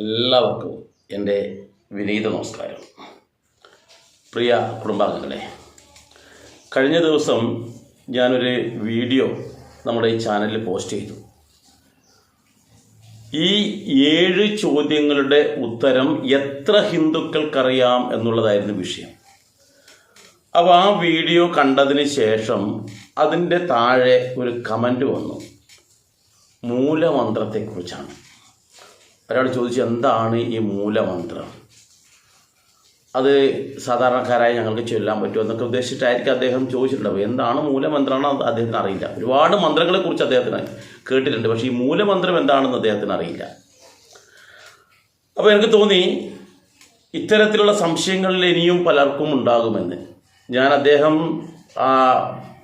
എല്ലാവർക്കും എന്റെ വിനീത നമസ്കാരം. പ്രിയ കുടുംബാംഗങ്ങളെ കഴിഞ്ഞ ദിവസം ഞാനൊരു വീഡിയോ നമ്മുടെ ഈ ചാനലിൽ പോസ്റ്റ് ചെയ്തു. ഈ ഏഴ് ചോദ്യങ്ങളുടെ ഉത്തരം എത്ര ഹിന്ദുക്കൾക്കറിയാം എന്നുള്ളതായിരുന്നു വിഷയം. അപ്പോൾ ആ വീഡിയോ കണ്ടതിന് ശേഷം അതിന്റെ താഴെ ഒരു കമന്റ് വന്നു. മൂലമന്ത്രത്തെക്കുറിച്ചാണ്. ഒരാൾ ചോദിച്ചു എന്താണ് ഈ മൂലമന്ത്രം? അത് സാധാരണക്കാരായി ഞങ്ങൾക്ക് ചൊല്ലാൻ പറ്റുമോ? എന്നൊക്കെ ഉദ്ദേശിച്ചിട്ടായിരിക്കും അദ്ദേഹം ചോദിച്ചിട്ടുണ്ടാവും എന്താണ് മൂലമന്ത്രമാണ് അദ്ദേഹത്തിന് അറിയില്ല. ഒരുപാട് മന്ത്രങ്ങളെക്കുറിച്ച് അദ്ദേഹത്തിന് കേട്ടിട്ടുണ്ട്. പക്ഷേ ഈ മൂലമന്ത്രം എന്താണെന്ന് അദ്ദേഹത്തിന് അറിയില്ല. അപ്പോൾ എനിക്ക് തോന്നി ഇത്തരത്തിലുള്ള സംശയങ്ങളിൽ ഇനിയും പലർക്കും ഉണ്ടാകുമെന്ന്. ഞാൻ അദ്ദേഹം ആ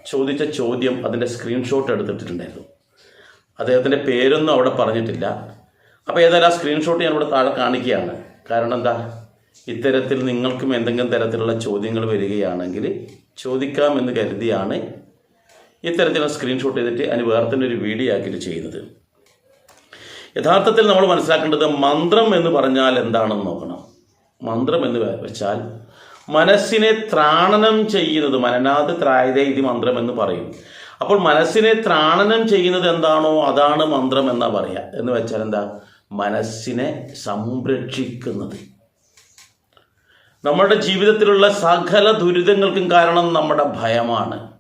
ചോദിച്ച ചോദ്യം അതിന്റെ സ്ക്രീൻഷോട്ട് എടുത്തിട്ടുണ്ടായിരുന്നു. അദ്ദേഹത്തിന്റെ പേരൊന്നും അവിടെ പറഞ്ഞിട്ടില്ല. അപ്പോൾ ഏതായാലും ആ സ്ക്രീൻഷോട്ട് ഞാൻ ഇവിടെ താഴെ കാണിക്കുകയാണ്. കാരണം എന്താ? ഇത്തരത്തിൽ നിങ്ങൾക്കും എന്തെങ്കിലും തരത്തിലുള്ള ചോദ്യങ്ങൾ വരികയാണെങ്കിൽ ചോദിക്കാമെന്ന് കരുതിയാണ് ഇത്തരത്തിലുള്ള സ്ക്രീൻഷോട്ട് ചെയ്തിട്ട് അതിന് വേറെ തന്നെ ഒരു വീഡിയോ ആക്കിയിട്ട് ചെയ്യുന്നത്. യഥാർത്ഥത്തിൽ നമ്മൾ മനസ്സിലാക്കേണ്ടത് മന്ത്രം എന്ന് പറഞ്ഞാൽ എന്താണെന്ന് നോക്കണം. മന്ത്രം എന്ന് വെച്ചാൽ മനസ്സിനെ ത്രാണനം ചെയ്യുന്നത് മനനാഥ് ത്രായതേ ഇത് മന്ത്രം എന്ന് പറയും. അപ്പോൾ മനസ്സിനെ ത്രാണനം ചെയ്യുന്നത് എന്താണോ അതാണ് മന്ത്രം എന്നാ പറയുക എന്ന് വെച്ചാൽ എന്താ? മനസ്സിനെ സംരക്ഷിക്കുന്നത്. നമ്മുടെ ജീവിതത്തിലുള്ള സകല ദുരിതങ്ങൾക്കും കാരണം നമ്മുടെ ഭയമാണ്.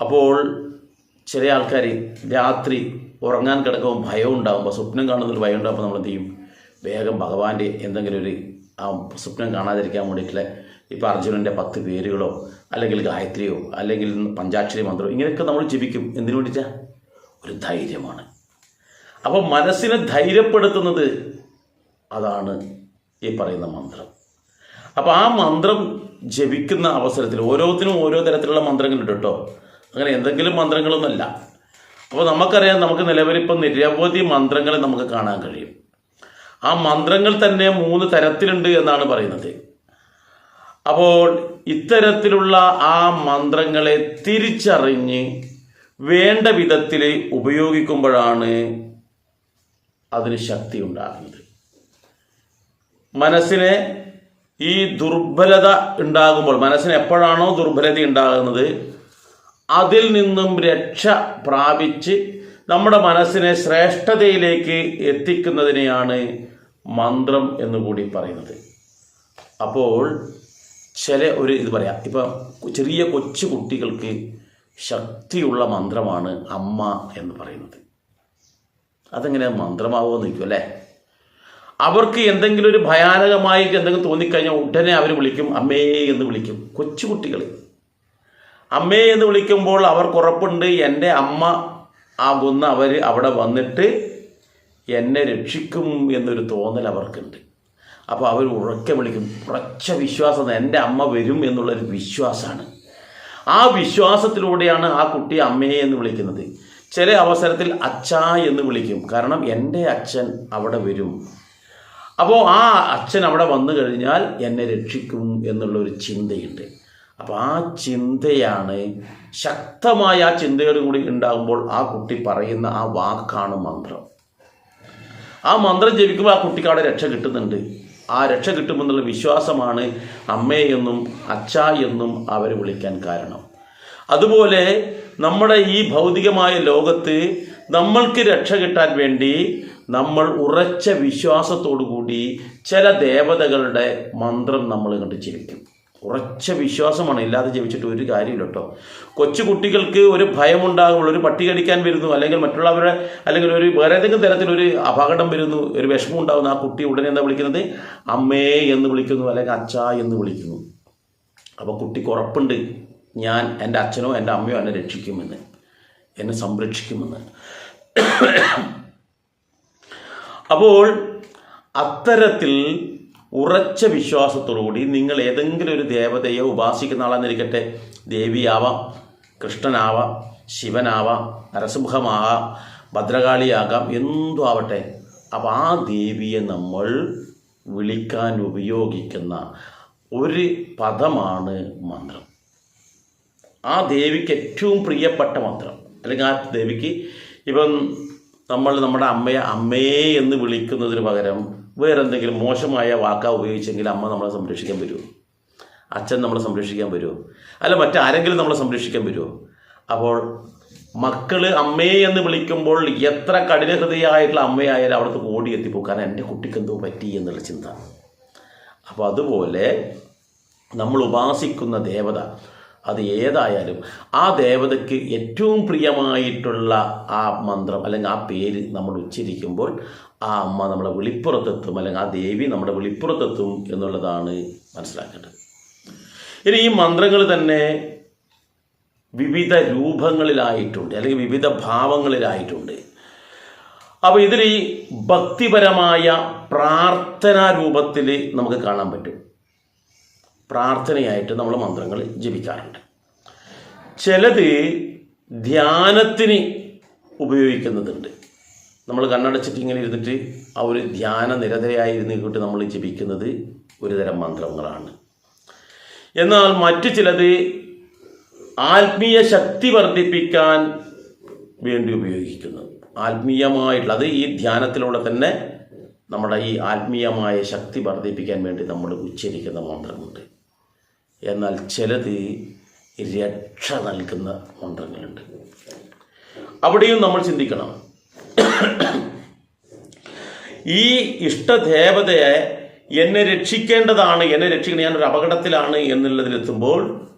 അപ്പോൾ ചില ആൾക്കാർ രാത്രി ഉറങ്ങാൻ കിടക്കുമ്പോൾ ഭയം ഉണ്ടാകുമ്പോൾ സ്വപ്നം കാണുന്നൊരു ഭയം ഉണ്ടാകുമ്പോൾ നമ്മൾ എന്ത് ചെയ്യും? വേഗം ഭഗവാന്റെ എന്തെങ്കിലും ഒരു ആ സ്വപ്നം കാണാതിരിക്കാൻ വേണ്ടിയിട്ടുള്ള ഇപ്പോൾ അർജുനന്റെ പത്ത് പേരുകളോ അല്ലെങ്കിൽ ഗായത്രിയോ അല്ലെങ്കിൽ പഞ്ചാക്ഷരി മന്ത്രമോ ഇങ്ങനെയൊക്കെ നമ്മൾ ജപിക്കും. എന്തിനു വേണ്ടിയിട്ടാണ് ഒരു ധൈര്യമാണ്. അപ്പോൾ മനസ്സിനെ ധൈര്യപ്പെടുത്തുന്നത് അതാണ് ഈ പറയുന്ന മന്ത്രം. അപ്പോൾ ആ മന്ത്രം ജപിക്കുന്ന അവസരത്തിൽ ഓരോത്തിനും ഓരോ തരത്തിലുള്ള മന്ത്രങ്ങളുണ്ട് കേട്ടോ. അങ്ങനെ എന്തെങ്കിലും മന്ത്രങ്ങളൊന്നുമല്ല. അപ്പോൾ നമുക്കറിയാം നമുക്ക് നിലവിലിപ്പം നിരവധി മന്ത്രങ്ങളെ നമുക്ക് കാണാൻ കഴിയും. ആ മന്ത്രങ്ങൾ തന്നെ മൂന്ന് തരത്തിലുണ്ട് എന്നാണ് പറയുന്നത്. അപ്പോൾ ഇത്തരത്തിലുള്ള ആ മന്ത്രങ്ങളെ തിരിച്ചറിഞ്ഞ് വേണ്ട വിധത്തിൽ ഉപയോഗിക്കുമ്പോഴാണ് അതിന് ശക്തി ഉണ്ടാകുന്നത്. മനസ്സിനെ ഈ ദുർബലത ഉണ്ടാകുമ്പോൾ മനസ്സിന് എപ്പോഴാണോ ദുർബലത ഉണ്ടാകുന്നത് അതിൽ നിന്നും രക്ഷ പ്രാപിച്ച് നമ്മുടെ മനസ്സിനെ ശ്രേഷ്ഠതയിലേക്ക് എത്തിക്കുന്നതിനെയാണ് മന്ത്രം എന്ന് കൂടി പറയുന്നത്. അപ്പോൾ ചില ഒരു ഇത് പറയാം. ഇപ്പം ചെറിയ കൊച്ചു കുട്ടികൾക്ക് ശക്തിയുള്ള മന്ത്രമാണ് അമ്മ എന്ന് പറയുന്നത്. അതെങ്ങനെ മന്ത്രമാവുമെന്ന് നിൽക്കും അല്ലേ? അവർക്ക് എന്തെങ്കിലും ഒരു ഭയാനകമായി എന്തെങ്കിലും തോന്നിക്കഴിഞ്ഞാൽ ഉടനെ അവർ വിളിക്കും അമ്മേ എന്ന് വിളിക്കും. കൊച്ചുകുട്ടികൾ അമ്മേ എന്ന് വിളിക്കുമ്പോൾ അവർക്ക് ഉറപ്പുണ്ട് എന്റെ അമ്മ ആകുന്ന അവർ അവിടെ വന്നിട്ട് എന്നെ രക്ഷിക്കും എന്നൊരു തോന്നൽ അവർക്കുണ്ട്. അപ്പോൾ അവർ ഉറക്കെ വിളിക്കും ഉറച്ച വിശ്വാസം എന്റെ അമ്മ വരും എന്നുള്ളൊരു വിശ്വാസമാണ്. ആ വിശ്വാസത്തിലൂടെയാണ് ആ കുട്ടി അമ്മയെ എന്ന് വിളിക്കുന്നത്. ചില അവസരത്തിൽ അച്ഛ എന്ന് വിളിക്കും. കാരണം എന്റെ അച്ഛൻ അവിടെ വരും. അപ്പോൾ ആ അച്ഛൻ അവിടെ വന്നു കഴിഞ്ഞാൽ എന്നെ രക്ഷിക്കും എന്നുള്ള ഒരു ചിന്തയുണ്ട്. അപ്പോൾ ആ ചിന്തയാണ് ശക്തമായ ആ ചിന്തയോടും കൂടി ഉണ്ടാകുമ്പോൾ ആ കുട്ടി പറയുന്ന ആ വാക്കാണ് മന്ത്രം. ആ മന്ത്രം ജപിക്കുമ്പോൾ ആ കുട്ടിക്ക് അവിടെ രക്ഷ കിട്ടുന്നുണ്ട്. ആ രക്ഷ കിട്ടുമെന്നുള്ള വിശ്വാസമാണ് അമ്മയെന്നും അച്ഛ എന്നും അവർ വിളിക്കാൻ കാരണം. അതുപോലെ നമ്മുടെ ഈ ഭൗതികമായ ലോകത്ത് നമ്മൾക്ക് രക്ഷ കിട്ടാൻ വേണ്ടി നമ്മൾ ഉറച്ച വിശ്വാസത്തോടു കൂടി ചില ദേവതകളുടെ മന്ത്രം നമ്മൾ കണ്ട് ജപിക്കും. ഉറച്ച വിശ്വാസമാണ് ഇല്ലാതെ ജപിച്ചിട്ട് ഒരു കാര്യമില്ല കേട്ടോ. കൊച്ചു കുട്ടികൾക്ക് ഒരു ഭയമുണ്ടാകുമ്പോൾ ഒരു പട്ടി കടിക്കാൻ വരുന്നു അല്ലെങ്കിൽ മറ്റുള്ളവരുടെ അല്ലെങ്കിൽ ഒരു വേറെ ഏതെങ്കിലും തരത്തിലൊരു അപകടം വരുന്നു ഒരു വിഷമം ഉണ്ടാകുന്നു ആ കുട്ടി ഉടനെ എന്താ വിളിക്കുന്നത്? അമ്മേ എന്ന് വിളിക്കുന്നു അല്ലെങ്കിൽ അച്ഛ എന്ന് വിളിക്കുന്നു. അപ്പോൾ കുട്ടിക്ക് ഉറപ്പുണ്ട്. ഞാൻ എന്റെ അച്ഛനോ എന്റെ അമ്മയോ എന്നെ രക്ഷിക്കുമെന്ന് എന്നെ സംരക്ഷിക്കുമെന്ന്. അപ്പോൾ അത്തരത്തിൽ ഉറച്ച വിശ്വാസത്തോടുകൂടി നിങ്ങൾ ഏതെങ്കിലും ഒരു ദേവതയെ ഉപാസിക്കുന്ന ആളെന്നിരിക്കട്ടെ. ദേവിയാവാം കൃഷ്ണനാവാം ശിവനാവാം നരസിംഹമാകാം ഭദ്രകാളിയാകാം എന്തു ആവട്ടെ അപ്പോൾ ആ ദേവിയെ നമ്മൾ വിളിക്കാൻ ഉപയോഗിക്കുന്ന ഒരു പദമാണ് മന്ത്രം. ആ ദേവിക്ക് ഏറ്റവും പ്രിയപ്പെട്ട മന്ത്രം. അല്ലെങ്കിൽ ആ ദേവിക്ക് ഇപ്പം നമ്മൾ നമ്മുടെ അമ്മയെ അമ്മയെ എന്ന് വിളിക്കുന്നതിന് പകരം വേറെ എന്തെങ്കിലും മോശമായ വാക്ക ഉപയോഗിച്ചെങ്കിൽ അമ്മ നമ്മളെ സംരക്ഷിക്കാൻ വരുമോ അച്ഛൻ നമ്മളെ സംരക്ഷിക്കാൻ വരുമോ അല്ല മറ്റാരെങ്കിലും നമ്മളെ സംരക്ഷിക്കാൻ വരുമോ അപ്പോൾ മക്കൾ അമ്മയെ എന്ന് വിളിക്കുമ്പോൾ എത്ര കഠിന ഹൃദയമായിട്ടുള്ള അമ്മയായാലും അവിടുത്തെ ഓടി എത്തിപ്പോ കാരണം എന്റെ കുട്ടിക്ക് എന്തോ പറ്റി എന്നുള്ള ചിന്ത. അപ്പോൾ അതുപോലെ നമ്മൾ ഉപാസിക്കുന്ന ദേവത അത് ഏതായാലും ആ ദേവതയ്ക്ക് ഏറ്റവും പ്രിയമായിട്ടുള്ള ആ മന്ത്രം അല്ലെങ്കിൽ ആ പേര് നമ്മൾ ഉച്ചരിക്കുമ്പോൾ ആ അമ്മ നമ്മളെ വെളിപ്പുറത്തെത്തും അല്ലെങ്കിൽ ആ ദേവി നമ്മുടെ വെളിപ്പുറത്തെത്തും എന്നുള്ളതാണ് മനസ്സിലാക്കേണ്ടത്. ഇനി ഈ മന്ത്രങ്ങൾ തന്നെ വിവിധ രൂപങ്ങളിലായിട്ടുണ്ട് അല്ലെങ്കിൽ വിവിധ ഭാവങ്ങളിലായിട്ടുണ്ട്. അപ്പോൾ ഇതിൽ ഈ ഭക്തിപരമായ പ്രാർത്ഥനാ രൂപത്തിൽ നമുക്ക് കാണാൻ പറ്റും. പ്രാർത്ഥനയായിട്ട് നമ്മൾ മന്ത്രങ്ങൾ ജപിക്കാറുണ്ട്. ചിലത് ധ്യാനത്തിന് ഉപയോഗിക്കുന്നതുണ്ട്. നമ്മൾ കണ്ണടച്ചിട്ട് ഇങ്ങനെ ഇരുന്നിട്ട് ആ ഒരു ധ്യാന നിരതരായി ഇരുന്നിട്ട് നമ്മൾ ജപിക്കുന്നത് ഒരുതരം മന്ത്രങ്ങളാണ്. എന്നാൽ മറ്റു ചിലത് ആത്മീയ ശക്തി വർദ്ധിപ്പിക്കാൻ വേണ്ടി ഉപയോഗിക്കുന്നു. ആത്മീയമായിട്ടുള്ള അത് ഈ ധ്യാനത്തിലൂടെ തന്നെ നമ്മുടെ ഈ ആത്മീയമായ ശക്തി വർദ്ധിപ്പിക്കാൻ വേണ്ടി നമ്മൾ ഉച്ചരിക്കുന്ന മന്ത്രമുണ്ട്. എന്നാൽ ചിലത് രക്ഷ നൽകുന്ന മന്ത്രങ്ങളുണ്ട്. അവിടെയും നമ്മൾ ചിന്തിക്കണം. ഈ ഇഷ്ടദേവതയെ എന്നെ രക്ഷിക്കേണ്ടതാണ് എന്നെ രക്ഷിക്കണം ഞാനൊരു അപകടത്തിലാണ് എന്നുള്ളതിലെത്തുമ്പോൾ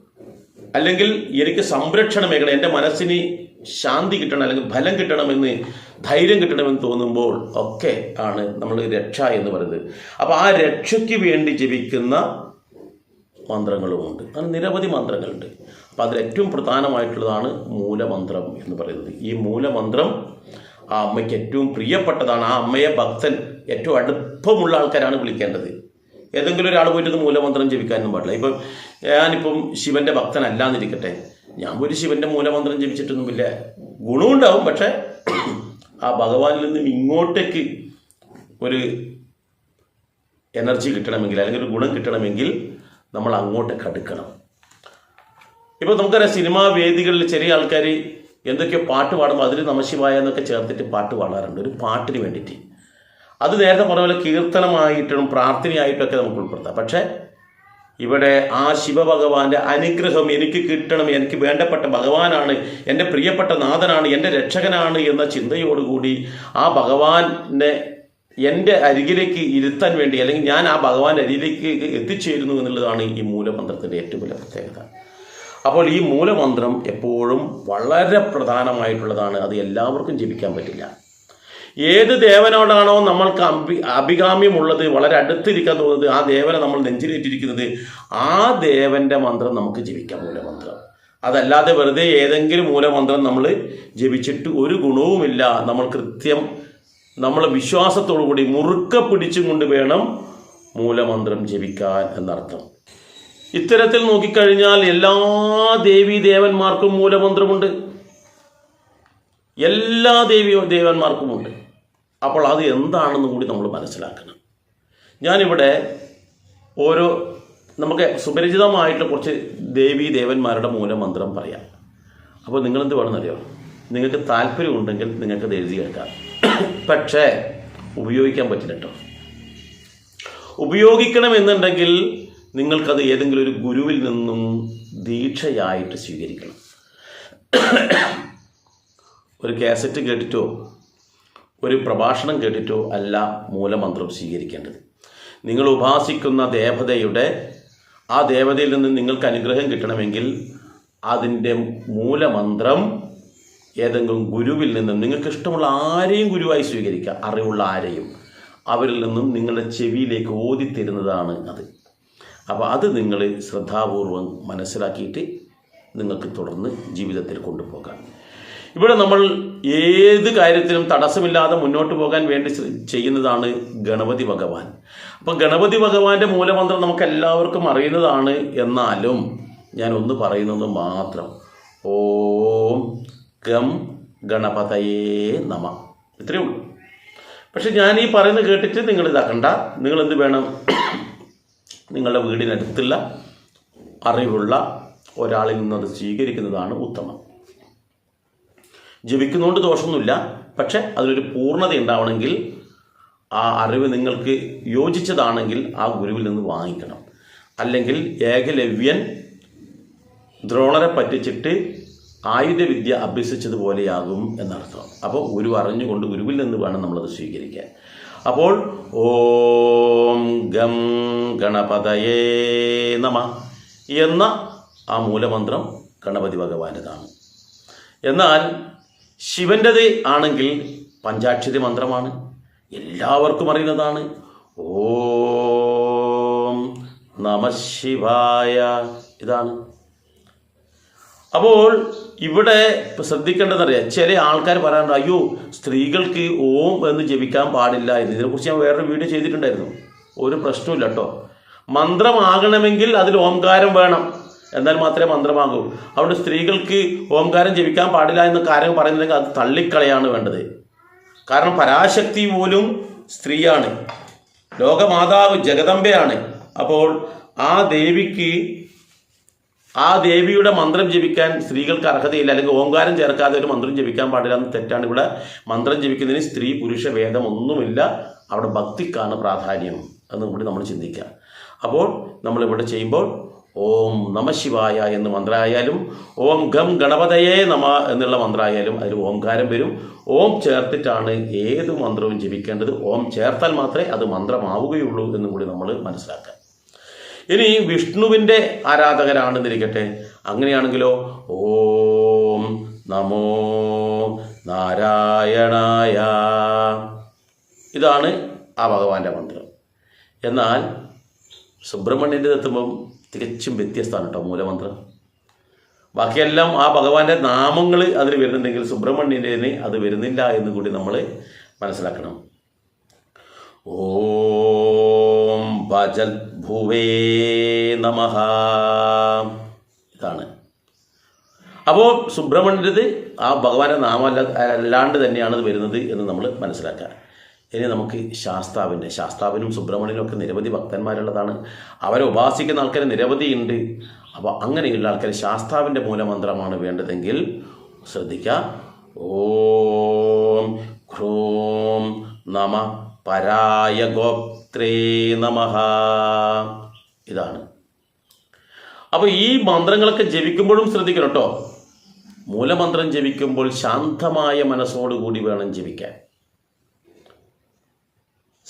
അല്ലെങ്കിൽ എനിക്ക് സംരക്ഷണം വേണം എന്റെ മനസ്സിന് ശാന്തി കിട്ടണം അല്ലെങ്കിൽ ഫലം കിട്ടണമെന്ന് ധൈര്യം കിട്ടണമെന്ന് തോന്നുമ്പോൾ ഒക്കെ ആണ് നമ്മൾ രക്ഷ എന്ന് പറയുന്നത്. അപ്പോൾ ആ രക്ഷയ്ക്ക് വേണ്ടി ജപിക്കുന്ന മന്ത്രങ്ങളുമുണ്ട്. അങ്ങനെ നിരവധി മന്ത്രങ്ങളുണ്ട്. അപ്പോൾ അതിലേറ്റവും പ്രധാനമായിട്ടുള്ളതാണ് മൂലമന്ത്രം എന്ന് പറയുന്നത്. ഈ മൂലമന്ത്രം ആ അമ്മയ്ക്ക് ഏറ്റവും പ്രിയപ്പെട്ടതാണ്. ആ അമ്മയെ ഭക്തൻ ഏറ്റവും അടുപ്പമുള്ള ആൾക്കാരാണ് വിളിക്കേണ്ടത്. ഏതെങ്കിലും ഒരാൾ പോയിട്ട് മൂലമന്ത്രം ജപിക്കാനൊന്നും പാടില്ല. ഇപ്പം ഞാനിപ്പം ശിവന്റെ ഭക്തനല്ലാന്നിരിക്കട്ടെ. ഞാൻ ഒരു ശിവന്റെ മൂലമന്ത്രം ജപിച്ചിട്ടൊന്നുമില്ല. ഗുണമുണ്ടാവും പക്ഷേ ആ ഭഗവാനിൽ നിന്നും ഇങ്ങോട്ടേക്ക് ഒരു എനർജി കിട്ടണമെങ്കിൽ അല്ലെങ്കിൽ ഒരു ഗുണം കിട്ടണമെങ്കിൽ നമ്മൾ അങ്ങോട്ട് കടുക്കണം. ഇപ്പോൾ നമുക്കറിയാം സിനിമാ വേദികളിൽ ചെറിയ ആൾക്കാർ എന്തൊക്കെയോ പാട്ട് പാടുമ്പോൾ അതിൽ നമശിവായ എന്നൊക്കെ ചേർത്തിട്ട് പാട്ട് പാടാറുണ്ട്. ഒരു പാട്ടിന് വേണ്ടിയിട്ട്. അത് നേരത്തെ പറഞ്ഞ പോലെ കീർത്തനമായിട്ടും പ്രാർത്ഥനയായിട്ടൊക്കെ നമുക്ക് ഉൾപ്പെടുത്താം. പക്ഷേ ഇവിടെ ആ ശിവഭഗവാന്റെ അനുഗ്രഹം എനിക്ക് കിട്ടണം എനിക്ക് വേണ്ടപ്പെട്ട ഭഗവാനാണ് എന്റെ പ്രിയപ്പെട്ട നാഥനാണ് എന്റെ രക്ഷകനാണ് എന്ന ചിന്തയോടുകൂടി ആ ഭഗവാനെ എന്റെ അരികിലേക്ക് ഇരുത്താൻ വേണ്ടി അല്ലെങ്കിൽ ഞാൻ ആ ഭഗവാന്റെ അരികിലേക്ക് എത്തിച്ചേരുന്നു എന്നുള്ളതാണ് ഈ മൂലമന്ത്രത്തിന്റെ ഏറ്റവും വലിയ പ്രത്യേകത. അപ്പോൾ ഈ മൂലമന്ത്രം എപ്പോഴും വളരെ പ്രധാനമായിട്ടുള്ളതാണ്. അത് എല്ലാവർക്കും ജപിക്കാൻ പറ്റില്ല. ഏത് ദേവനോടാണോ നമ്മൾക്ക് അഭി അഭികാമ്യമുള്ളത് വളരെ അടുത്തിരിക്കാൻ തോന്നുന്നത് ആ ദേവനെ നമ്മൾ നെഞ്ചിലേറ്റിരിക്കുന്നത് ആ ദേവന്റെ മന്ത്രം നമുക്ക് ജപിക്കാം മൂലമന്ത്രം. അതല്ലാതെ വെറുതെ ഏതെങ്കിലും മൂലമന്ത്രം നമ്മൾ ജപിച്ചിട്ട് ഒരു ഗുണവുമില്ല. നമ്മൾ കൃത്യം നമ്മൾ വിശ്വാസത്തോടു കൂടി മുറുക്ക പിടിച്ചും കൊണ്ട് വേണം മൂലമന്ത്രം ജപിക്കാൻ എന്നർത്ഥം. ഇത്തരത്തിൽ നോക്കിക്കഴിഞ്ഞാൽ എല്ലാ ദേവി ദേവന്മാർക്കും മൂലമന്ത്രമുണ്ട്. എല്ലാ ദേവി ദേവന്മാർക്കുമുണ്ട്. അപ്പോൾ അത് എന്താണെന്ന് കൂടി നമ്മൾ മനസ്സിലാക്കണം. ഞാനിവിടെ ഓരോ നമുക്ക് സുപരിചിതമായിട്ട് കുറച്ച് ദേവി ദേവന്മാരുടെ മൂലമന്ത്രം പറയാം. അപ്പോൾ നിങ്ങളെന്ത് വേണമെന്നറിയോ? നിങ്ങൾക്ക് താല്പര്യമുണ്ടെങ്കിൽ നിങ്ങൾക്ക് എഴുതി കേൾക്കാം പക്ഷേ ഉപയോഗിക്കാൻ പറ്റില്ല കേട്ടോ ഉപയോഗിക്കണമെന്നുണ്ടെങ്കിൽ നിങ്ങൾക്കത് ഏതെങ്കിലും ഒരു ഗുരുവിൽ നിന്നും ദീക്ഷയായിട്ട് സ്വീകരിക്കണം. ഒരു കാസറ്റ് കേട്ടിട്ടോ ഒരു പ്രഭാഷണം കേട്ടിട്ടോ അല്ല മൂലമന്ത്രം സ്വീകരിക്കേണ്ടത്. നിങ്ങൾ ഉപാസിക്കുന്ന ദേവതയുടെ ആ ദേവതയിൽ നിന്ന് നിങ്ങൾക്ക് അനുഗ്രഹം കിട്ടണമെങ്കിൽ അതിന്റെ മൂലമന്ത്രം ഏതെങ്കിലും ഗുരുവിൽ നിന്നും നിങ്ങൾക്ക് ഇഷ്ടമുള്ള ആരെയും ഗുരുവായി സ്വീകരിക്കുക അറിവുള്ള ആരെയും. അവരിൽ നിന്നും നിങ്ങളുടെ ചെവിയിലേക്ക് ഓതിത്തരുന്നതാണ് അത്. അപ്പോൾ അത് നിങ്ങൾ ശ്രദ്ധാപൂർവം മനസ്സിലാക്കിയിട്ട് നിങ്ങൾക്ക് തുടർന്ന് ജീവിതത്തിൽ കൊണ്ടുപോകാം. ഇവിടെ നമ്മൾ ഏത് കാര്യത്തിനും തടസ്സമില്ലാതെ മുന്നോട്ട് പോകാൻ വേണ്ടി ചെയ്യുന്നതാണ് ഗണപതി ഭഗവാൻ. അപ്പം ഗണപതി ഭഗവാന്റെ മൂലമന്ത്രം നമുക്ക് എല്ലാവർക്കും അറിയുന്നതാണ് എന്നാലും ഞാൻ ഒന്ന് പറയുന്നത് മാത്രം. ഓം ഗം ഗണപതയേ നമ. ഇത്രയേ ഉള്ളൂ. പക്ഷെ ഞാൻ ഈ പറയുന്നത് കേട്ടിട്ട് നിങ്ങൾ ഇതാക്കണ്ട നിങ്ങൾ എന്ത് വേണം? നിങ്ങളുടെ വീടിനടുത്തുള്ള അറിവുള്ള ഒരാളിൽ നിന്നത് സ്വീകരിക്കുന്നതാണ് ഉത്തമം. ജപിക്കുന്നതുകൊണ്ട് ദോഷമൊന്നുമില്ല. പക്ഷെ അതിലൊരു പൂർണത ഉണ്ടാവണമെങ്കിൽ ആ അറിവ് നിങ്ങൾക്ക് യോജിച്ചതാണെങ്കിൽ ആ ഗുരുവിൽ നിന്ന് വാങ്ങിക്കണം. അല്ലെങ്കിൽ ഏകലവ്യൻ ദ്രോണരെ പറ്റിച്ചിട്ട് ആയുധവിദ്യ അഭ്യസിച്ചതുപോലെയാകും എന്നർത്ഥം. അപ്പോൾ ഗുരു അറിഞ്ഞുകൊണ്ട് ഗുരുവിൽ നിന്ന് വേണം നമ്മളത് സ്വീകരിക്കാൻ. അപ്പോൾ ഓം ഗം ഗണപതയേ നമ എന്ന ആ മൂലമന്ത്രം ഗണപതി ഭഗവാന്റെതാണ് എന്നാൽ ശിവന്റെത് ആണെങ്കിൽ പഞ്ചാക്ഷരി മന്ത്രമാണ്. എല്ലാവർക്കും അറിയുന്നതാണ്. ഓം നമ ഇതാണ്. അപ്പോൾ ഇവിടെ ശ്രദ്ധിക്കേണ്ടതെന്നറിയാം ചില ആൾക്കാർ പറയാറുണ്ട് അയ്യോ സ്ത്രീകൾക്ക് ഓം എന്ന് ജപിക്കാൻ പാടില്ല എന്ന്. ഇതിനെക്കുറിച്ച് ഞാൻ വേറൊരു വീഡിയോ ചെയ്തിട്ടുണ്ടായിരുന്നു. ഒരു പ്രശ്നമില്ല കേട്ടോ. മന്ത്രമാകണമെങ്കിൽ അതിൽ ഓംകാരം വേണം. എന്നാൽ മാത്രമേ മന്ത്രമാകൂ. അതുകൊണ്ട് സ്ത്രീകൾക്ക് ഓംകാരം ജപിക്കാൻ പാടില്ല എന്ന കാര്യം പറയുന്നുണ്ടെങ്കിൽ അത് തള്ളിക്കളയാണ് വേണ്ടത്. കാരണം പരാശക്തി പോലും സ്ത്രീയാണ്. ലോകമാതാവ് ജഗദമ്പയാണ് അപ്പോൾ ആ ദേവിക്ക് ആ ദേവിയുടെ മന്ത്രം ജപിക്കാൻ സ്ത്രീകൾക്ക് അർഹതയില്ല അല്ലെങ്കിൽ ഓങ്കാരം ചേർക്കാതെ ഒരു മന്ത്രം ജപിക്കാൻ പാടില്ല എന്ന് തെറ്റാണ്. ഇവിടെ മന്ത്രം ജപിക്കുന്നതിന് സ്ത്രീ പുരുഷ ഭേദം ഒന്നുമില്ല. അവിടെ ഭക്തിക്കാണ് പ്രാധാന്യം എന്ന് കൂടി നമ്മൾ ചിന്തിക്കാം അപ്പോൾ നമ്മൾ ഇവിടെ ചെയ്യുമ്പോൾ ഓം നമശിവായ എന്ന് മന്ത്രമായാലും ഓം ഗം ഗണപതയേ നമ എന്നുള്ള മന്ത്രമായാലും അതിൽ ഓംകാരം വരും. ഓം ചേർത്തിട്ടാണ് ഏത് മന്ത്രവും ജപിക്കേണ്ടത്. ഓം ചേർത്താൽ മാത്രമേ അത് മന്ത്രമാവുകയുള്ളൂ എന്നും കൂടി നമ്മൾ മനസ്സിലാക്കുക. ഇനി വിഷ്ണുവിന്റെ ആരാധകരാണെന്നിരിക്കട്ടെ. അങ്ങനെയാണെങ്കിലോ ഓം നമോ നാരായണായ. ഇതാണ് ആ ഭഗവാന്റെ മന്ത്രം. എന്നാൽ സുബ്രഹ്മണ്യന്റെ എത്തുമ്പം തികച്ചും വ്യത്യസ്തമാണ് കേട്ടോ മൂലമന്ത്രം. ബാക്കിയെല്ലാം ആ ഭഗവാന്റെ നാമങ്ങൾ അതിൽ വരുന്നുണ്ടെങ്കിൽ സുബ്രഹ്മണ്യന്റെ അത് വരുന്നില്ല എന്ന് കൂടി നമ്മൾ മനസ്സിലാക്കണം. ഓം ഭജൽ ഭൂവേ നമ. ഇതാണ്. അപ്പോൾ സുബ്രഹ്മണ്യത് ആ ഭഗവാന്റെ നാമല്ല അല്ലാണ്ട് തന്നെയാണ് ഇത് വരുന്നത് എന്ന് നമ്മൾ മനസ്സിലാക്കുക. ഇനി നമുക്ക് ശാസ്താവിന്റെ ശാസ്താവിനും സുബ്രഹ്മണ്യനും ഒക്കെ നിരവധി ഭക്തന്മാരുള്ളതാണ്. അവരെ ഉപാസിക്കുന്ന ആൾക്കാർ നിരവധി ഉണ്ട്. അപ്പോൾ അങ്ങനെയുള്ള ആൾക്കാർ ശാസ്താവിന്റെ മൂലമന്ത്രമാണ് വേണ്ടതെങ്കിൽ ശ്രദ്ധിക്കുക. ഓം ക്രോം നമ പരായ ഗോത്രേ നമ ഇതാണ്. അപ്പോൾ ഈ മന്ത്രങ്ങളൊക്കെ ജപിക്കുമ്പോഴും ശ്രദ്ധിക്കണം കേട്ടോ മൂലമന്ത്രം ജപിക്കുമ്പോൾ ശാന്തമായ മനസ്സോടുകൂടി വേണം ജപിക്കാൻ.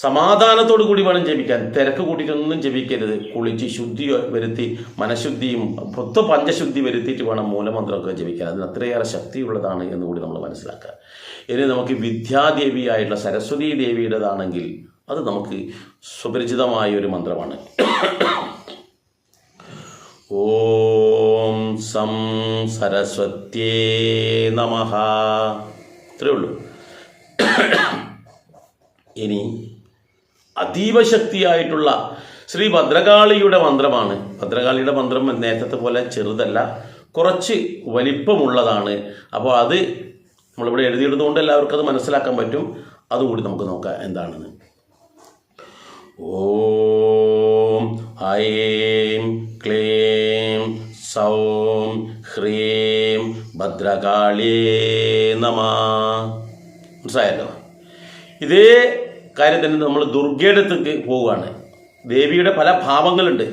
സമാധാനത്തോടു കൂടി വേണം ജപിക്കാൻ. തിരക്ക് കൂട്ടിയിട്ടൊന്നും ജപിക്കരുത്. കുളിച്ച് ശുദ്ധി വരുത്തി മനഃശുദ്ധിയും പൊത്ത പഞ്ചശുദ്ധി വരുത്തിയിട്ട് വേണം മൂലമന്ത്രമൊക്കെ ജപിക്കാൻ. അതിന് അത്രയേറെ ശക്തിയുള്ളതാണ് എന്ന് കൂടി നമ്മൾ മനസ്സിലാക്കുക. ഇനി നമുക്ക് വിദ്യാദേവിയായിട്ടുള്ള സരസ്വതി ദേവിയുടേതാണെങ്കിൽ അത് നമുക്ക് സുപരിചിതമായ ഒരു മന്ത്രമാണ്. ഓം സം സരസ്വത്യേ നമ. ഇത്രയേ ഉള്ളൂ. ഇനി അതീവ ശക്തിയായിട്ടുള്ള ശ്രീ ഭദ്രകാളിയുടെ മന്ത്രമാണ്. ഭദ്രകാളിയുടെ മന്ത്രം നേരത്തെ പോലെ ചെറുതല്ല കുറച്ച് വലിപ്പമുള്ളതാണ്. അപ്പോൾ അത് നമ്മളിവിടെ എഴുതിയിടുന്നതുകൊണ്ട് എല്ലാവർക്കും അത് മനസ്സിലാക്കാൻ പറ്റും. അതുകൂടി നമുക്ക് നോക്കാം എന്താണെന്ന്. ഓം ഐം ക്ലീം സൗം ഹ്രീം ഭദ്രകാളി നമ. മനസ്സിലായല്ലോ? ഇതേ കാര്യം തന്നെ നമ്മൾ ദുർഗയുടെ പോവുകയാണ്. ദേവിയുടെ പല ഭാവങ്ങളുണ്ട്.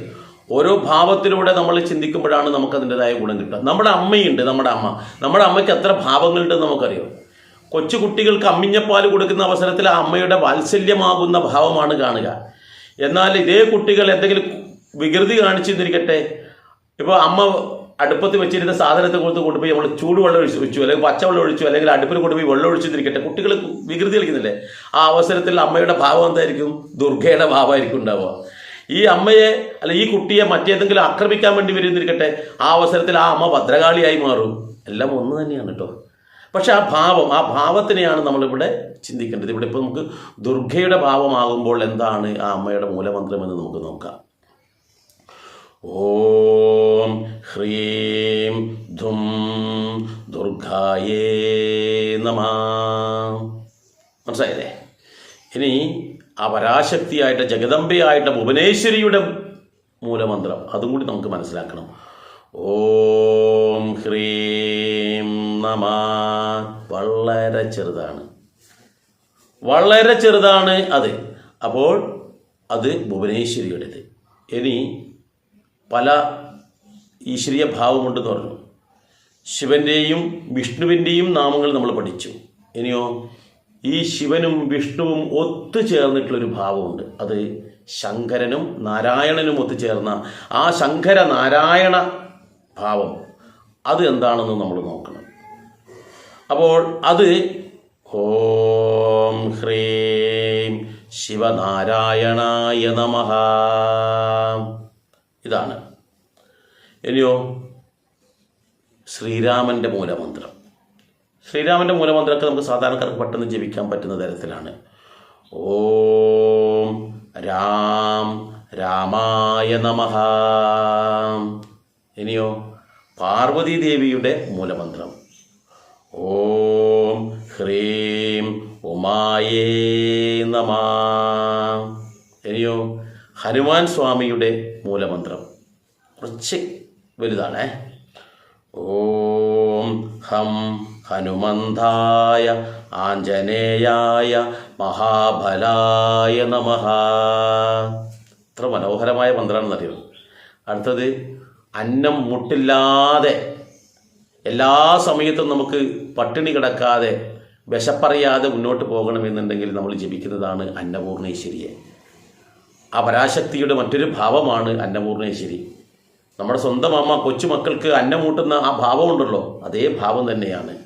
ഓരോ ഭാവത്തിലൂടെ നമ്മൾ ചിന്തിക്കുമ്പോഴാണ് നമുക്ക് അതിന്റെതായ ഗുണം കിട്ടുക. നമ്മുടെ അമ്മയുണ്ട് നമ്മുടെ അമ്മ. നമ്മുടെ അമ്മയ്ക്ക് എത്ര ഭാവങ്ങളുണ്ടെന്ന് നമുക്കറിയാം. കൊച്ചു കുട്ടികൾക്ക് അമ്മിഞ്ഞപ്പാൽ കൊടുക്കുന്ന അവസരത്തിൽ ആ അമ്മയുടെ വാത്സല്യമാകുന്ന ഭാവമാണ് കാണുക. എന്നാൽ ഇതേ കുട്ടികൾ എന്തെങ്കിലും വികൃതി കാണിച്ചിരിക്കട്ടെ? ഇപ്പോൾ അമ്മ അടുപ്പത്ത് വെച്ചിരുന്ന സാധനത്തെ കൊടുത്ത് കൊണ്ടുപോയി നമ്മൾ ചൂടുവെള്ളം ഒഴിച്ച് ഒഴിച്ചു അല്ലെങ്കിൽ പച്ചവെള്ളം ഒഴിച്ചു അല്ലെങ്കിൽ അടുപ്പിൽ കൊണ്ടുപോയി വെള്ളം ഒഴിച്ചിരിക്കട്ടെ. കുട്ടികൾ വികൃതി കളിക്കുന്നില്ലേ? ആ അവസരത്തിൽ അമ്മയുടെ ഭാവം എന്തായിരിക്കും? ദുർഗയുടെ ഭാവമായിരിക്കും ഉണ്ടാവുക. ഈ അമ്മയെ അല്ല ഈ കുട്ടിയെ മറ്റേതെങ്കിലും ആക്രമിക്കാൻ വേണ്ടി വരുന്നിരിക്കട്ടെ ആ അവസരത്തിൽ ആ അമ്മ ഭദ്രകാളിയായി മാറും. എല്ലാം ഒന്ന് തന്നെയാണ് കേട്ടോ. പക്ഷെ ആ ഭാവം ആ ഭാവത്തിനെയാണ് നമ്മളിവിടെ ചിന്തിക്കേണ്ടത്. ഇവിടെ ഇപ്പോൾ നമുക്ക് ദുർഗയുടെ ഭാവമാകുമ്പോൾ എന്താണ് ആ അമ്മയുടെ മൂലമന്ത്രം എന്ന് നമുക്ക് നോക്കാം. ഓം ഹ്രീം ധും ദുർഗായേ നമ മനസ്സിലായില്ലേ? ഇനി ആ പരാശക്തിയായിട്ട് ജഗദംബയായിട്ട് ഭുവനേശ്വരിയുടെ മൂലമന്ത്രം അതും കൂടി നമുക്ക് മനസ്സിലാക്കണം. ഓം ഹ്രീം നമ. വളരെ ചെറുതാണ്. വളരെ ചെറുതാണ് അത്. അപ്പോൾ അത് ഭുവനേശ്വരിയുടേത്. ഇനി പല ഈശ്വരീയ ഭാവമുണ്ടെന്ന് പറഞ്ഞു. ശിവന്റെയും വിഷ്ണുവിന്റെയും നാമങ്ങൾ നമ്മൾ പഠിച്ചു. ഇനിയോ ഈ ശിവനും വിഷ്ണുവും ഒത്തുചേർന്നിട്ടുള്ളൊരു ഭാവമുണ്ട്. അത് ശങ്കരനും നാരായണനും ഒത്തുചേർന്ന ആ ശങ്കര നാരായണ ഭാവം. അത് എന്താണെന്ന് നമ്മൾ നോക്കണം. അപ്പോൾ അത് ഓം ഹ്രീം ശിവനാരായണായ നമഃ. ഇതാണ്. ഇനിയോ? ശ്രീരാമന്റെ മൂലമന്ത്രം. ശ്രീരാമന്റെ മൂലമന്ത്രമൊക്കെ നമുക്ക് സാധാരണക്കാർക്ക് പെട്ടെന്ന് ജപിക്കാൻ പറ്റുന്ന തരത്തിലാണ്. ഓം രാം രാമായ നമഃ. ഇനിയോ? പാർവതി ദേവിയുടെ മൂലമന്ത്രം. ഓം ഹ്രീം ഉമായേ നമ. ഇനിയോ? ഹനുമാൻ സ്വാമിയുടെ മൂലമന്ത്രം. കുറച്ച് വലുതാണേ. ഓം ഹം ഹനുമന്തായ ആഞ്ജനേയായ മഹാബലായ നമ. എത്ര മനോഹരമായ മന്ത്രമാണെന്നറിയോ അടുത്തത് അന്നം മുട്ടില്ലാതെ എല്ലാ സമയത്തും നമുക്ക് പട്ടിണി കിടക്കാതെ വിശപ്പറിയാതെ മുന്നോട്ട് പോകണമെന്നുണ്ടെങ്കിൽ നമ്മൾ ജപിക്കുന്നതാണ് അന്നപൂർണേശ്വരിയെ. ആ പരാശക്തിയുടെ മറ്റൊരു ഭാവമാണ് അന്നപൂർണേശ്വരി. നമ്മുടെ സ്വന്തം അമ്മ കൊച്ചുമക്കൾക്ക് അന്നമൂട്ടുന്ന ആ ഭാവമുണ്ടല്ലോ. അതേ ഭാവം തന്നെയാണ്.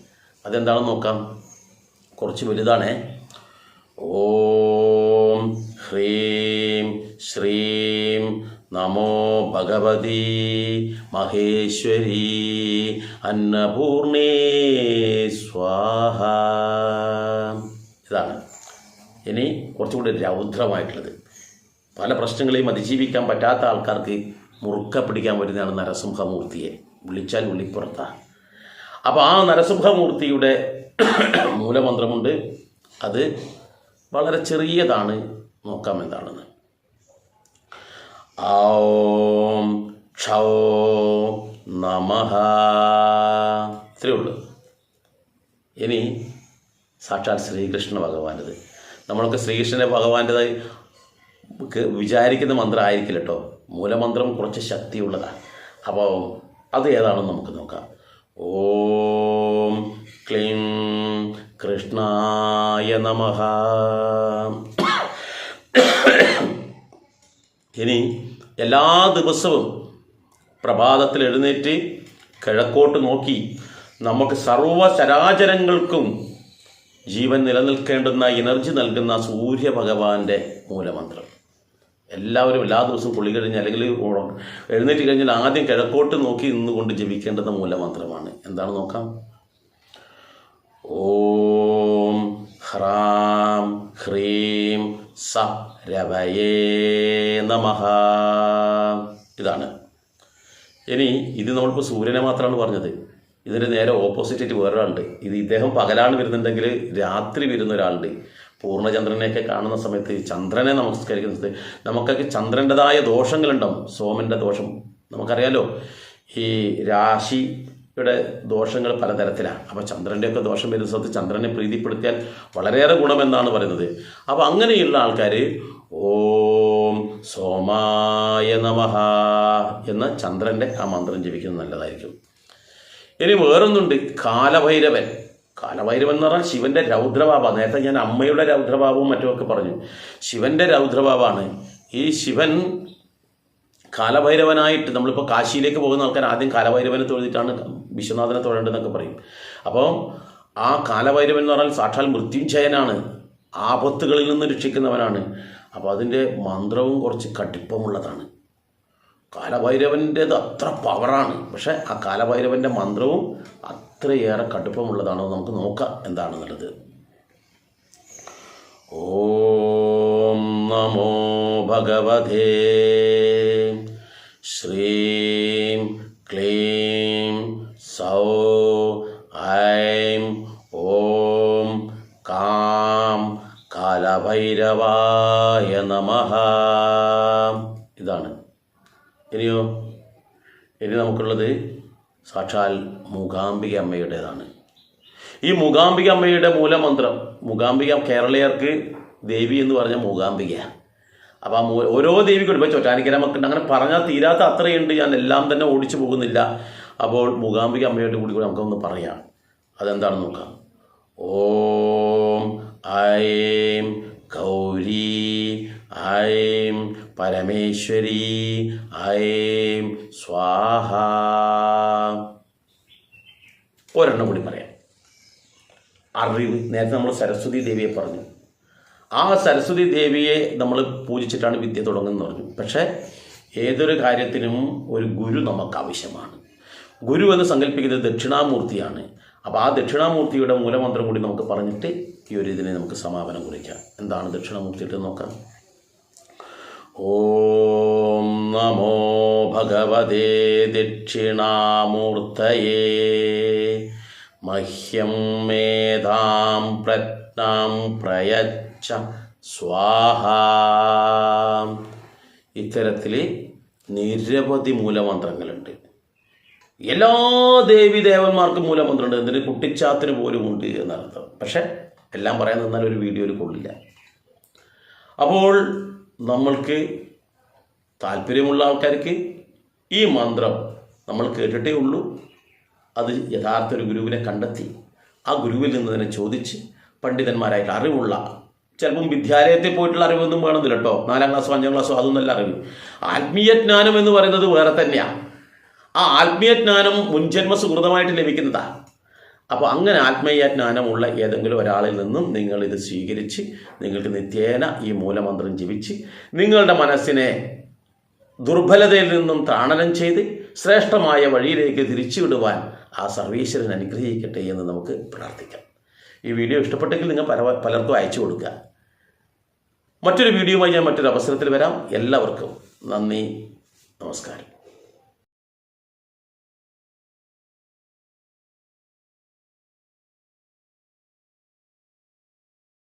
അതെന്താണെന്ന് നോക്കാം. കുറച്ച് വലുതാണേ. ഓം ഹ്രീം ശ്രീം നമോ ഭഗവതി മഹേശ്വരി അന്നപൂർണേ സ്വാഹ. ഇതാണ്. ഇനി കുറച്ചുകൂടി രൗദ്രമായിട്ടുള്ളത്. പല പ്രശ്നങ്ങളെയും അതിജീവിക്കാൻ പറ്റാത്ത ആൾക്കാർക്ക് മുറുക്ക പിടിക്കാൻ വരുന്നതാണ് നരസിംഹമൂർത്തിയെ. വിളിച്ചാൽ വിളിപ്പുറത്താണ് അപ്പോൾ ആ നരസിംഹമൂർത്തിയുടെ മൂലമന്ത്രമുണ്ട്. അത് വളരെ ചെറിയതാണ്. നോക്കാം എന്താണെന്ന്. ഓം ക്ഷോ നമഹ ഇത്രയേ ഉള്ളൂ. ഇനി സാക്ഷാൽ ശ്രീകൃഷ്ണ ഭഗവാന്റേത്. നമ്മളൊക്കെ ശ്രീകൃഷ്ണ ഭഗവാന്റെതായി വിചാരിക്കുന്ന മന്ത്രം ആയിരിക്കില്ല കേട്ടോ. മൂലമന്ത്രം കുറച്ച് ശക്തിയുള്ളതാണ്. അപ്പോൾ അത് ഏതാണെന്ന് നമുക്ക് നോക്കാം. ഓം ക്ലീം കൃഷ്ണായ നമ. ഇനി എല്ലാ ദിവസവും പ്രഭാതത്തിൽ എഴുന്നേറ്റ് കിഴക്കോട്ട് നോക്കി നമുക്ക് സർവചരാചരങ്ങൾക്കും ജീവൻ നിലനിൽക്കേണ്ടുന്ന എനർജി നൽകുന്ന സൂര്യഭഗവാന്റെ മൂലമന്ത്രം. എല്ലാവരും എല്ലാ ദിവസവും കുളി കഴിഞ്ഞ് അല്ലെങ്കിൽ എഴുന്നേറ്റ് കഴിഞ്ഞാൽ ആദ്യം കിഴക്കോട്ട് നോക്കി നിന്നുകൊണ്ട് മൂല മൂലമന്ത്രമാണ് എന്താണ് നോക്കാം? ഓം ഹ്രാം ഹ്രീം സ രവയേ നമഹ ഇതാണ്. ഇനി ഇത് നമ്മളിപ്പോൾ സൂര്യനെ മാത്രമാണ് പറഞ്ഞത്. ഇതിന്റെ നേരെ ഓപ്പോസിറ്റ് ആയിട്ട് വേറൊരാളുണ്ട്. ഇത് ഇദ്ദേഹം പകലാണ് വരുന്നുണ്ടെങ്കിൽ രാത്രി വരുന്ന ഒരാളുണ്ട്. പൂർണചന്ദ്രനെയൊക്കെ കാണുന്ന സമയത്ത് ചന്ദ്രനെ നമസ്കരിക്കുന്ന സമയത്ത് നമുക്കൊക്കെ ചന്ദ്രന്റെതായ ദോഷങ്ങളുണ്ടാവും. സോമന്റെ ദോഷം. നമുക്കറിയാലോ ഈ രാശി യുടെ ദോഷങ്ങൾ പലതരത്തിലാണ്. അപ്പോൾ ചന്ദ്രന്റെയൊക്കെ ദോഷം വരുന്ന സ്ഥലത്ത് ചന്ദ്രനെ പ്രീതിപ്പെടുത്തിയാൽ വളരെയേറെ ഗുണമെന്നാണ് പറയുന്നത്. അപ്പോൾ അങ്ങനെയുള്ള ആൾക്കാർ ഓം സോമായ നമഹ എന്ന ചന്ദ്രന്റെ ആ മന്ത്രം ജപിക്കുന്നത് നല്ലതായിരിക്കും. ഇനി വേറൊന്നുണ്ട് കാലഭൈരവൻ. കാലഭൈരവൻ എന്ന് പറഞ്ഞാൽ ശിവന്റെ രൗദ്രഭാവ. നേരത്തെ ഞാൻ അമ്മയുടെ രൗദ്രഭാവവും മറ്റുമൊക്കെ പറഞ്ഞു. ശിവന്റെ രൗദ്രഭാവമാണ്. ഈ ശിവൻ കാലഭൈരവനായിട്ട് നമ്മളിപ്പോൾ കാശിയിലേക്ക് പോകുന്ന ആൾക്കാർ ആദ്യം കാലഭൈരവനെ തൊഴുതിട്ടാണ് വിശ്വനാഥനെ തൊഴേണ്ടതെന്നൊക്കെ പറയും. അപ്പോൾ ആ കാലഭൈരവൻ എന്ന് പറഞ്ഞാൽ സാക്ഷാൽ മൃത്യുഞ്ജയനാണ്. ആപത്തുകളിൽ നിന്ന് രക്ഷിക്കുന്നവനാണ്. അപ്പോൾ അതിന്റെ മന്ത്രവും കുറച്ച് കടുപ്പമുള്ളതാണ്. കാലഭൈരവന്റേത് അത്ര പവറാണ് പക്ഷേ ആ കാലഭൈരവന്റെ മന്ത്രവും അത്രയേറെ കടുപ്പമുള്ളതാണോ? നമുക്ക് നോക്കാം എന്താണെന്നുള്ളത്. ഓം നമോ ഭഗവതേ. ശ്രീം ക്ലീം സൗ ഐം ഓം കാം കാലഭൈരവായ നമ. ഇതാണ്. ഇനിയോ? ഇനി നമുക്കുള്ളത് സാക്ഷാൽ മൂകാംബിക അമ്മയുടേതാണ് ഈ മൂകാംബിക അമ്മയുടെ മൂലമന്ത്രം മൂകാംബിക കേരളീയർക്ക് ദേവി എന്ന് പറഞ്ഞ മൂകാംബിക അപ്പോൾ ആ ഓരോ ദേവിക്കും ഇപ്പോൾ ചൊറ്റാനിക്കര മക്കളുണ്ട്. അങ്ങനെ പറഞ്ഞാൽ തീരാത്ത അത്രയുണ്ട്. ഞാൻ എല്ലാം തന്നെ ഓടിച്ചു പോകുന്നില്ല. അപ്പോൾ മൂകാംബിക അമ്മയുടെ കൂടി കൂടി നമുക്കൊന്ന് പറയാം. അതെന്താണെന്ന് നോക്കാം. ഓം ഐം ഗൗരി ഐം പരമേശ്വരി ഐം സ്വാഹ. ഒരെണ്ണം കൂടി പറയാം. അറിവ്. നേരത്തെ നമ്മൾ സരസ്വതി ദേവിയെ പറഞ്ഞു. ആ സരസ്വതി ദേവിയെ നമ്മൾ പൂജിച്ചിട്ടാണ് വിദ്യ തുടങ്ങുന്നത് പറഞ്ഞു. പക്ഷേ ഏതൊരു കാര്യത്തിനും ഒരു ഗുരു നമുക്ക് ആവശ്യമാണ്. ഗുരു എന്ന് സങ്കല്പിക്കുന്നത് ദക്ഷിണാമൂർത്തിയാണ്. അപ്പോൾ ആ ദക്ഷിണാമൂർത്തിയുടെ മൂലമന്ത്രം കൂടി നമുക്ക് പറഞ്ഞിട്ട് ഈ ഒരു ഇതിനെ നമുക്ക് സമാപനം കുറിക്കാം. എന്താണ് ദക്ഷിണാമൂർത്തിയിട്ട് നോക്കാം? ഓം നമോ ഭഗവതേ ദക്ഷിണാമൂർത്തയേ. മഹ്യം മേധാം പ്രജ്ഞാം പ്രയച്ച സ്വാഹ. ഇത്തരത്തിൽ നിരവധി മൂലമന്ത്രങ്ങളുണ്ട്. എല്ലാ ദേവി ദേവന്മാർക്കും മൂലമന്ത്രമുണ്ട്. എന്തിന്? കുട്ടിച്ചാത്തിന് പോലും ഉണ്ട് എന്നർത്ഥം. പക്ഷെ എല്ലാം പറയാൻ നിന്നാൽ ഒരു വീഡിയോയിൽ കൊള്ളില്ല. അപ്പോൾ നമ്മൾക്ക് താല്പര്യമുള്ള ആൾക്കാർക്ക് ഈ മന്ത്രം നമ്മൾ കേട്ടിട്ടേ ഉള്ളൂ. അത് യഥാർത്ഥ ഒരു ഗുരുവിനെ കണ്ടെത്തി ആ ഗുരുവിൽ നിന്ന് തന്നെ ചോദിച്ച് പണ്ഡിതന്മാരായിട്ട് അറിവുള്ള ചിലപ്പം വിദ്യാലയത്തിൽ പോയിട്ടുള്ള അറിവൊന്നും വേണമെന്നില്ല കേട്ടോ. നാലാം ക്ലാസ്സോ അഞ്ചാം ക്ലാസ്സോ അതൊന്നല്ല അറിവ്. ആത്മീയ ജ്ഞാനം എന്ന് പറയുന്നത് വേറെ തന്നെയാണ് ആ ആത്മീയ ജ്ഞാനം മുൻജന്മ സുഹൃതമായിട്ട് ലഭിക്കുന്നതാണ് അപ്പോൾ അങ്ങനെ ആത്മീയ ജ്ഞാനമുള്ള ഏതെങ്കിലും ഒരാളിൽ നിന്നും നിങ്ങൾ ഇത് സ്വീകരിച്ച് നിങ്ങൾക്ക് നിത്യേന ഈ മൂലമന്ത്രം ജപിച്ച് നിങ്ങളുടെ മനസ്സിനെ ദുർബലതയിൽ നിന്നും താണനം ചെയ്ത് ശ്രേഷ്ഠമായ വഴിയിലേക്ക് തിരിച്ചുവിടുവാൻ ആ സർവീശ്വരൻ അനുഗ്രഹിക്കട്ടെ എന്ന് നമുക്ക് പ്രാർത്ഥിക്കാം. ഈ വീഡിയോ ഇഷ്ടപ്പെട്ടെങ്കിൽ നിങ്ങൾ പല പലർക്കും അയച്ചു കൊടുക്കുക. മറ്റൊരു വീഡിയോയുമായി ഞാൻ മറ്റൊരു അവസരത്തിൽ വരാം. എല്ലാവർക്കും നന്ദി. നമസ്കാരം.